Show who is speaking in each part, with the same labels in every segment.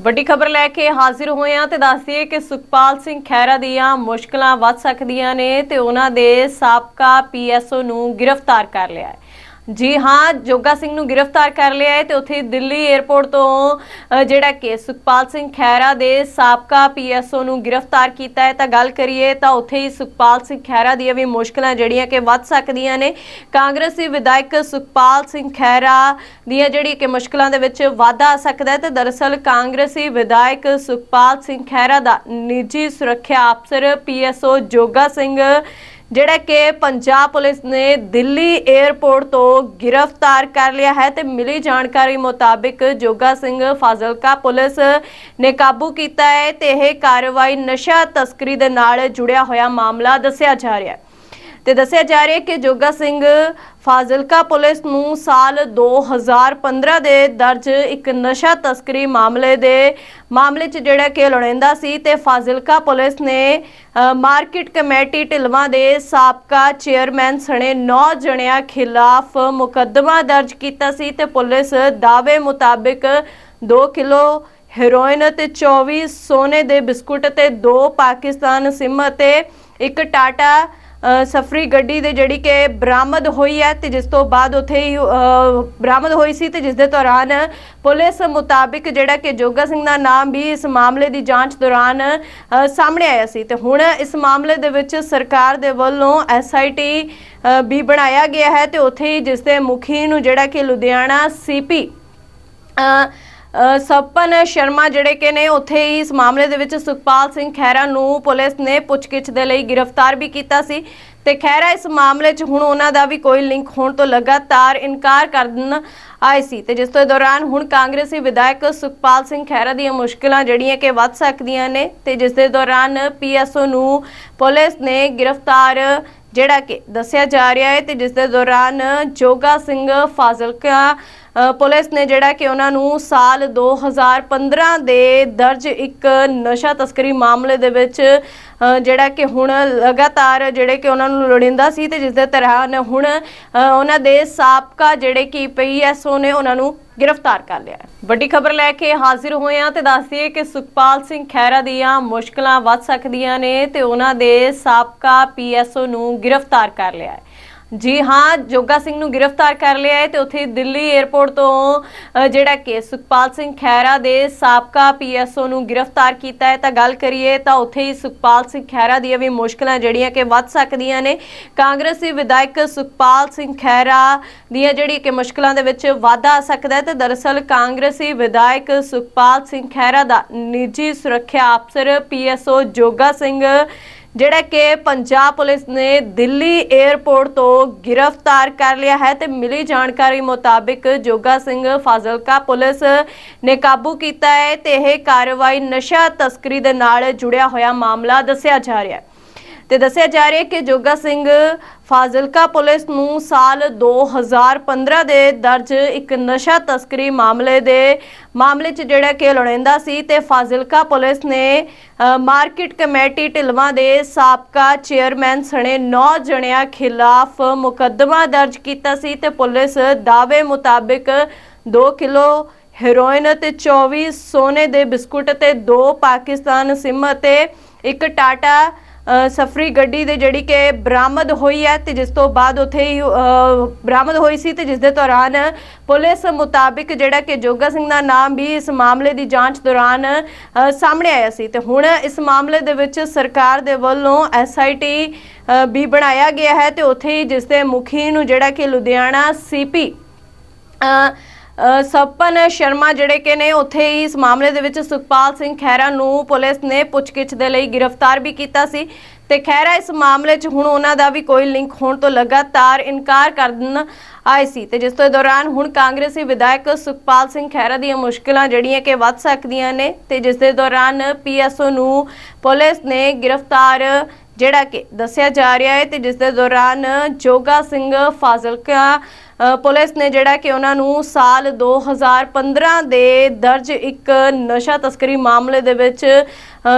Speaker 1: ਵੱਡੀ ਖਬਰ ਲੈ ਕੇ ਹਾਜ਼ਰ ਹੋਏ ਆ ਤੇ ਦੱਸਦੀਏ ਕਿ ਸੁਖਪਾਲ ਸਿੰਘ ਖਹਿਰਾ ਦੀਆਂ ਮੁਸ਼ਕਲਾਂ ਵੱਧ ਸਕਦੀਆਂ ਨੇ ਤੇ ਉਹਨਾਂ ਦੇ ਸਾਬਕਾ ਪੀਐਸਓ ਨੂੰ ਗ੍ਰਿਫਤਾਰ ਕਰ ਲਿਆ ਹੈ। ਜੀ ਹਾਂ, ਜੋਗਾ ਸਿੰਘ ਨੂੰ ਗ੍ਰਿਫਤਾਰ ਕਰ ਲਿਆ ਹੈ ਤੇ ਉੱਥੇ ਦਿੱਲੀ 에ਅਰਪੋਰਟ ਤੋਂ ਜਿਹੜਾ ਕਿ ਸੁਖਪਾਲ ਸਿੰਘ ਖਹਿਰਾ ਦੇ ਸਾਬਕਾ ਪੀਐਸਓ ਨੂੰ ਗ੍ਰਿਫਤਾਰ ਕੀਤਾ ਹੈ। ਤਾਂ ਗੱਲ ਕਰੀਏ ਤਾਂ ਉੱਥੇ ਹੀ ਸੁਖਪਾਲ ਸਿੰਘ ਖਹਿਰਾ ਦੀਆਂ ਵੀ ਮੁਸ਼ਕਲਾਂ ਜਿਹੜੀਆਂ ਕਿ ਵੱਧ ਸਕਦੀਆਂ ਨੇ। ਕਾਂਗਰਸੀ ਵਿਧਾਇਕ ਸੁਖਪਾਲ ਸਿੰਘ ਖਹਿਰਾ ਦੀਆਂ ਜਿਹੜੀ ਕਿ ਮੁਸ਼ਕਲਾਂ ਦੇ ਵਿੱਚ ਵਾਧਾ ਆ ਸਕਦਾ ਹੈ ਤੇ ਦਰਅਸਲ ਕਾਂਗਰਸੀ ਵਿਧਾਇਕ ਸੁਖਪਾਲ ਸਿੰਘ ਖਹਿਰਾ ਦਾ ਨਿੱਜੀ ਸੁਰੱਖਿਆ ਅਫਸਰ ਪੀਐਸਓ ਜੋਗਾ ਸਿੰਘ ਜਿਹੜਾ ਕਿ ਪੰਜਾਬ ਪੁਲਿਸ ਨੇ ਦਿੱਲੀ 에ਅਰਪੋਰਟ ਤੋਂ ਗ੍ਰਿਫਤਾਰ ਕਰ ਲਿਆ ਹੈ ਤੇ ਮਿਲੀ ਜਾਣਕਾਰੀ ਮੁਤਾਬਿਕ ਜੋਗਾ ਸਿੰਘ ਫਾਜ਼ਿਲਕਾ ਪੁਲਿਸ ਨੇ ਕਾਬੂ ਕੀਤਾ ਹੈ ਤੇ ਇਹ ਕਾਰਵਾਈ ਨਸ਼ਾ ਤਸਕਰੀ ਦੇ ਨਾਲ ਜੁੜਿਆ ਹੋਇਆ ਮਾਮਲਾ ਦੱਸਿਆ ਜਾ ਰਿਹਾ ਹੈ। ਤੇ ਦੱਸਿਆ ਜਾ ਰਿਹਾ ਕਿ ਜੋਗਾ ਸਿੰਘ ਫਾਜ਼ਿਲਕਾ ਪੁਲਿਸ ਨੂੰ ਸਾਲ 2015 ਦੇ ਦਰਜ ਇੱਕ ਨਸ਼ਾ ਤਸਕਰੀ ਮਾਮਲੇ ਦੇ ਮਾਮਲੇ 'ਚ ਜਿਹੜਾ ਕਿ ਲੋੜਿੰਦਾ ਸੀ ਤੇ ਫਾਜ਼ਿਲਕਾ ਪੁਲਿਸ ਨੇ ਮਾਰਕੀਟ ਕਮੇਟੀ ਢਿਲਵਾਂ ਦੇ ਸਾਬਕਾ ਚੇਅਰਮੈਨ ਸਣੇ 9 ਜਣਿਆਂ ਖਿਲਾਫ ਮੁਕੱਦਮਾ ਦਰਜ ਕੀਤਾ ਸੀ ਤੇ ਪੁਲਿਸ ਦਾਅਵੇ ਮੁਤਾਬਿਕ 2 ਕਿਲੋ ਹੈਰੋਇਨ ਤੇ 24 ਸੋਨੇ ਦੇ ਬਿਸਕੁਟ ਤੇ 2 ਪਾਕਿਸਤਾਨ ਸਿਮ ਅਤੇ ਇੱਕ ਟਾਟਾ ਸਫਰੀ ਗੱਡੀ ਦੇ ਜਿਹੜੀ ਕਿ ਬਰਾਮਦ ਹੋਈ ਹੈ ਤੇ ਜਿਸ ਤੋਂ ਬਾਅਦ ਉੱਥੇ ਹੀ ਬਰਾਮਦ ਹੋਈ ਸੀ ਤੇ ਜਿਸ ਦੇ ਦੌਰਾਨ ਪੁਲਿਸ ਮੁਤਾਬਿਕ ਜਿਹੜਾ ਕਿ ਜੋਗਾ ਸਿੰਘ ਦਾ ਨਾਮ ਵੀ ਇਸ ਮਾਮਲੇ ਦੀ ਜਾਂਚ ਦੌਰਾਨ ਸਾਹਮਣੇ ਆਇਆ ਸੀ। ਤੇ ਹੁਣ ਇਸ ਮਾਮਲੇ ਦੇ ਵਿੱਚ ਸਰਕਾਰ ਦੇ ਵੱਲੋਂ ਐਸਆਈਟੀ ਵੀ ਬਣਾਇਆ ਗਿਆ ਹੈ ਤੇ ਉੱਥੇ ਹੀ ਜਿਸ ਦੇ ਮੁਖੀ ਨੂੰ ਜਿਹੜਾ ਕਿ ਲੁਧਿਆਣਾ ਸੀਪੀ ਅ, ਸਪਨ ਸ਼ਰਮਾ ਜਿਹੜੇ ਕਿ ਨੇ ਉੱਥੇ ਹੀ ਇਸ ਮਾਮਲੇ ਦੇ ਵਿੱਚ ਸੁਖਪਾਲ ਸਿੰਘ ਖਹਿਰਾ ਨੂੰ ਪੁਲਿਸ ਨੇ ਪੁੱਛਗਿੱਛ ਦੇ ਲਈ ਗ੍ਰਿਫਤਾਰ ਵੀ ਕੀਤਾ ਸੀ। ਤੇ ਖਹਿਰਾ, ਇਸ ਮਾਮਲੇ 'ਚ ਹੁਣ ਉਹਨਾਂ ਦਾ ਵੀ ਕੋਈ ਲਿੰਕ ਹੋਣ ਤੋਂ ਲਗਾਤਾਰ ਇਨਕਾਰ ਕਰਨ ਆਏ ਸੀ। ਤੇ ਜਿਸ ਤੋਂ ਦੌਰਾਨ ਹੁਣ ਕਾਂਗਰਸੀ ਵਿਧਾਇਕ ਸੁਖਪਾਲ ਸਿੰਘ ਖਹਿਰਾ ਦੀਆਂ ਮੁਸ਼ਕਲਾਂ ਜਿਹੜੀਆਂ ਕਿ ਵੱਧ ਸਕਦੀਆਂ ਨੇ ਤੇ ਜਿਸ ਦੇ ਦੌਰਾਨ ਪੀਐਸਓ ਨੂੰ ਪੁਲਿਸ ਨੇ ਗ੍ਰਿਫਤਾਰ ਜਿਹੜਾ ਕਿ ਦੱਸਿਆ ਜਾ ਰਿਹਾ ਹੈ ਤੇ ਜਿਸ ਦੇ ਦੌਰਾਨ ਜੋਗਾ ਸਿੰਘ ਫਾਜ਼ਿਲਕਾ ਪੁਲਿਸ ਨੇ ਜਿਹੜਾ ਕਿ ਉਹਨਾਂ ਨੂੰ ਸਾਲ 2015 ਦੇ ਦਰਜ ਇੱਕ ਨਸ਼ਾ ਤਸਕਰੀ ਮਾਮਲੇ ਦੇ ਵਿੱਚ ਜਿਹੜਾ ਕਿ ਹੁਣ ਲਗਾਤਾਰ ਜਿਹੜੇ ਕਿ ਉਹਨਾਂ ਨੂੰ ਲੋੜਿੰਦਾ ਸੀ ਤੇ ਜਿਸ ਦੇ ਤਰ੍ਹਾਂ ਹੁਣ ਉਹਨਾਂ ਦੇ ਸਾਬਕਾ ਜਿਹੜੇ ਕਿ ਪੀਐਸਓ ਨੇ ਉਹਨਾਂ ਨੂੰ ਗ੍ਰਿਫਤਾਰ ਕਰ ਲਿਆ ਵੱਡੀ ਖਬਰ ਲੈ ਕੇ ਹਾਜ਼ਰ ਹੋਏ ਹਾਂ ਤੇ ਦੱਸਦੀਏ ਕਿ ਸੁਖਪਾਲ ਸਿੰਘ ਖਹਿਰਾ ਦੀਆਂ ਮੁਸ਼ਕਲਾਂ ਵੱਧ ਸਕਦੀਆਂ ਨੇ ਤੇ ਉਹਨਾਂ ਦੇ ਸਾਬਕਾ ਪੀਐਸਓ ਨੂੰ ਗ੍ਰਿਫਤਾਰ ਕਰ ਲਿਆ ਹੈ। ਜੀ ਹਾਂ, ਜੋਗਾ ਸਿੰਘ ਨੂੰ ਗ੍ਰਿਫਤਾਰ ਕਰ ਲਿਆ ਹੈ ਤੇ ਉੱਥੇ ਦਿੱਲੀ 에ਅਰਪੋਰਟ ਤੋਂ ਜਿਹੜਾ ਕਿ ਸੁਖਪਾਲ ਸਿੰਘ ਖਹਿਰਾ ਦੇ ਸਾਬਕਾ ਪੀਐਸਓ ਨੂੰ ਗ੍ਰਿਫਤਾਰ ਕੀਤਾ ਹੈ। ਤਾਂ ਗੱਲ ਕਰੀਏ ਤਾਂ ਉੱਥੇ ਹੀ ਸੁਖਪਾਲ ਸਿੰਘ ਖਹਿਰਾ ਦੀਆਂ ਵੀ ਮੁਸ਼ਕਲਾਂ ਜਿਹੜੀਆਂ ਕਿ ਵੱਧ ਸਕਦੀਆਂ ਨੇ। ਕਾਂਗਰਸੀ ਵਿਧਾਇਕ ਸੁਖਪਾਲ ਸਿੰਘ ਖਹਿਰਾ ਦੀਆਂ ਜਿਹੜੀ ਕਿ ਮੁਸ਼ਕਲਾਂ ਦੇ ਵਿੱਚ ਵਾਧਾ ਆ ਸਕਦਾ ਹੈ ਤੇ ਦਰਅਸਲ ਕਾਂਗਰਸੀ ਵਿਧਾਇਕ ਸੁਖਪਾਲ ਸਿੰਘ ਖਹਿਰਾ ਦਾ ਨਿੱਜੀ ਸੁਰੱਖਿਆ ਅਫਸਰ ਪੀਐਸਓ ਜੋਗਾ ਸਿੰਘ ਜਿਹੜਾ ਕਿ ਪੰਜਾਬ ਪੁਲਿਸ ਨੇ ਦਿੱਲੀ 에ਅਰਪੋਰਟ ਤੋਂ ਗ੍ਰਿਫਤਾਰ ਕਰ ਲਿਆ ਹੈ ਤੇ ਮਿਲੀ ਜਾਣਕਾਰੀ ਮੁਤਾਬਿਕ ਜੋਗਾ ਸਿੰਘ ਫਾਜ਼ਿਲਕਾ ਪੁਲਿਸ ਨੇ ਕਾਬੂ ਕੀਤਾ ਹੈ ਤੇ ਇਹ ਕਾਰਵਾਈ ਨਸ਼ਾ ਤਸਕਰੀ ਦੇ ਨਾਲ ਜੁੜਿਆ ਹੋਇਆ ਮਾਮਲਾ ਦੱਸਿਆ ਜਾ ਰਿਹਾ ਹੈ। ਤੇ ਦੱਸਿਆ ਜਾ ਰਿਹਾ ਕਿ ਜੋਗਾ ਸਿੰਘ ਫਾਜ਼ਿਲਕਾ ਪੁਲਿਸ ਨੂੰ ਸਾਲ 2015 ਦੇ ਦਰਜ ਇੱਕ ਨਸ਼ਾ ਤਸਕਰੀ ਮਾਮਲੇ ਦੇ ਮਾਮਲੇ 'ਚ ਜਿਹੜਾ ਕਿ ਲੋੜਿੰਦਾ ਸੀ ਤੇ ਫਾਜ਼ਿਲਕਾ ਪੁਲਿਸ ਨੇ ਮਾਰਕੀਟ ਕਮੇਟੀ ਢਿਲਵਾਂ ਦੇ ਸਾਬਕਾ ਚੇਅਰਮੈਨ ਸਣੇ 9 ਜਣਿਆਂ ਖਿਲਾਫ ਮੁਕੱਦਮਾ ਦਰਜ ਕੀਤਾ ਸੀ ਤੇ ਪੁਲਿਸ ਦਾਅਵੇ ਮੁਤਾਬਿਕ 2 ਕਿਲੋ ਹੈਰੋਇਨ ਤੇ 24 ਸੋਨੇ ਦੇ ਬਿਸਕੁਟ ਤੇ 2 ਪਾਕਿਸਤਾਨ ਸਿਮ ਅਤੇ ਇੱਕ ਟਾਟਾ ਸਫਰੀ ਗੱਡੀ ਦੇ ਜਿਹੜੀ ਕਿ ਬਰਾਮਦ ਹੋਈ ਹੈ ਤੇ ਜਿਸ ਤੋਂ ਬਾਅਦ ਉੱਥੇ ਹੀ ਬਰਾਮਦ ਹੋਈ ਸੀ ਤੇ ਜਿਸ ਦੇ ਦੌਰਾਨ ਪੁਲਿਸ ਮੁਤਾਬਿਕ ਜਿਹੜਾ ਕਿ ਜੋਗਾ ਸਿੰਘ ਦਾ ਨਾਮ ਵੀ ਇਸ ਮਾਮਲੇ ਦੀ ਜਾਂਚ ਦੌਰਾਨ ਸਾਹਮਣੇ ਆਇਆ ਸੀ। ਤੇ ਹੁਣ ਇਸ ਮਾਮਲੇ ਦੇ ਵਿੱਚ ਸਰਕਾਰ ਦੇ ਵੱਲੋਂ ਐਸਆਈਟੀ ਵੀ ਬਣਾਇਆ ਗਿਆ ਹੈ ਤੇ ਉੱਥੇ ਹੀ ਜਿਸ ਦੇ ਮੁਖੀ ਨੂੰ ਜਿਹੜਾ ਕਿ ਲੁਧਿਆਣਾ ਸੀਪੀ ਅ, ਸਪਨ ਸ਼ਰਮਾ ਜਿਹੜੇ ਕਿ ਨੇ ਉੱਥੇ ਹੀ ਇਸ ਮਾਮਲੇ ਦੇ ਵਿੱਚ ਸੁਖਪਾਲ ਸਿੰਘ ਖਹਿਰਾ ਨੂੰ ਪੁਲਿਸ ਨੇ ਪੁੱਛਗਿੱਛ ਦੇ ਲਈ ਗ੍ਰਿਫਤਾਰ ਵੀ ਕੀਤਾ ਸੀ। ਤੇ ਖਹਿਰਾ, ਇਸ ਮਾਮਲੇ 'ਚ ਹੁਣ ਉਹਨਾਂ ਦਾ ਵੀ ਕੋਈ ਲਿੰਕ ਹੋਣ ਤੋਂ ਲਗਾਤਾਰ ਇਨਕਾਰ ਕਰਨ ਆਏ ਸੀ। ਤੇ ਜਿਸ ਤੋਂ ਦੌਰਾਨ ਹੁਣ ਕਾਂਗਰਸੀ ਵਿਧਾਇਕ ਸੁਖਪਾਲ ਸਿੰਘ ਖਹਿਰਾ ਦੀਆਂ ਮੁਸ਼ਕਲਾਂ ਜਿਹੜੀਆਂ ਕਿ ਵੱਧ ਸਕਦੀਆਂ ਨੇ ਤੇ ਜਿਸ ਦੇ ਦੌਰਾਨ ਪੀਐਸਓ ਨੂੰ ਪੁਲਿਸ ਨੇ ਗ੍ਰਿਫਤਾਰ ਜਿਹੜਾ ਕਿ ਦੱਸਿਆ ਜਾ ਰਿਹਾ ਹੈ ਤੇ ਜਿਸ ਦੇ ਦੌਰਾਨ ਜੋਗਾ ਸਿੰਘ ਫਾਜ਼ਿਲਕਾ ਪੁਲਿਸ ਨੇ ਜਿਹੜਾ ਕਿ ਉਹਨਾਂ ਨੂੰ ਸਾਲ 2015 ਦੇ ਦਰਜ ਇੱਕ ਨਸ਼ਾ ਤਸਕਰੀ ਮਾਮਲੇ ਦੇ ਵਿੱਚ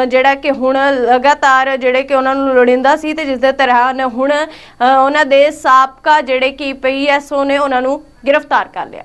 Speaker 1: ਜਿਹੜਾ ਕਿ ਹੁਣ ਲਗਾਤਾਰ ਜਿਹੜੇ ਕਿ ਉਹਨਾਂ ਨੂੰ ਲੋੜਿੰਦਾ ਸੀ ਤੇ ਜਿਸ ਦੇ ਦੌਰਾਨ ਹੁਣ ਉਹਨਾਂ ਦੇ ਸਾਬਕਾ ਜਿਹੜੇ ਕਿ ਪੀਐਸਓ ਨੇ ਉਹਨਾਂ ਨੂੰ ਗ੍ਰਿਫਤਾਰ ਕਰ ਲਿਆ